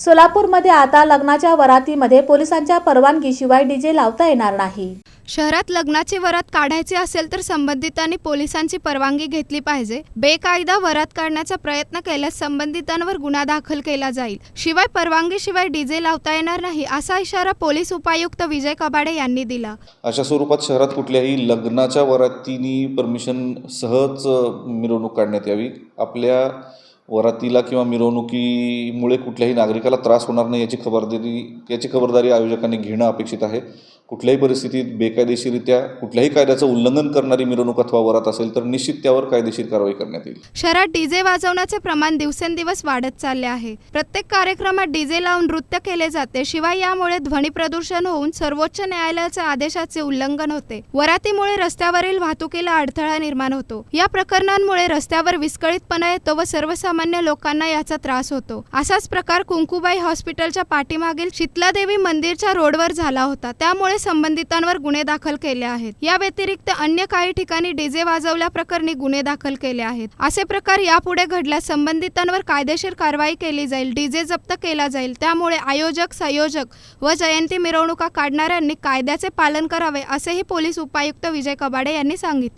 सोलापूरमध्ये आता लग्नाच्या वरातीमध्ये पोलिसांच्या परवानगीशिवाय डीजे लावता येणार नाही. शहरात लग्नाची वरात काढायची असेल तर संबंधितांनी पोलिसांची परवानगी घेतली पाहिजे. बेकायदा वरात काढण्याचा प्रयत्न केल्यास संबंधितांवर गुन्हा दाखल केला जाईल. शिवाय परवानगीशिवाय डीजे लावता येणार नाही असा इशारा पोलीस उपायुक्त विजय कबाडे यांनी दिला. अशा स्वरूपात शहरात कुठल्याही लग्नाच्या वरातीनी परमिशन सहज मिरवणूक काढण्यात यावी. आपल्या वरातीला किंवा मिरवणुकीमुळे कुठल्याही नागरिकाला त्रास होणार नाही याची खबरदारी याची खबरदारी आयोजकांनी घेणं अपेक्षित आहे. कुठल्याही परिस्थितीत बेकायदेशीरित्या कुठल्याही कायद्याचं उल्लंघन करणारी मिरवणूक अथवा वरात असेल तर निश्चित त्यावर कायदेशीर कारवाई करण्यात येईल. शहरात डीजे वाजवण्याचे प्रमाण दिवसेंदिवस वाढत चालले आहे. प्रत्येक कार्यक्रमात डीजे लावून नृत्य केले जाते. शिवाय यामुळे ध्वनी प्रदूषण होऊन सर्वोच्च न्यायालयाच्या आदेशाचे उल्लंघन होते. वरातीमुळे रस्त्यावरील वाहतुकीला अडथळा निर्माण होतो. या प्रकरणांमुळे रस्त्यावर विस्कळीतपणा येतो व सर्वसामान्य लोकांना याचा त्रास होतो. असाच प्रकार कुंकुबाई हॉस्पिटलच्या पाठीमागील शीतलादेवी मंदिरच्या रोडवर झाला होता. त्यामुळे संबंधितांवर गुन्हे दाखल केले आहेत. या व्यतिरिक्त अन्य काही ठिकाणी डीजे वाजवल्याप्रकरणी गुन्हे दाखल केले आहेत. असे प्रकार यापुढे घडल्यास संबंधितांवर कायदेशीर कारवाई केली जाईल डीजे जप्त केला जाईल. त्यामुळे आयोजक संयोजक व जयंती मिरवणुका काढणाऱ्यांनी कायद्याचे पालन करावे असेही पोलीस उपायुक्त विजय कबाडे यांनी सांगितले.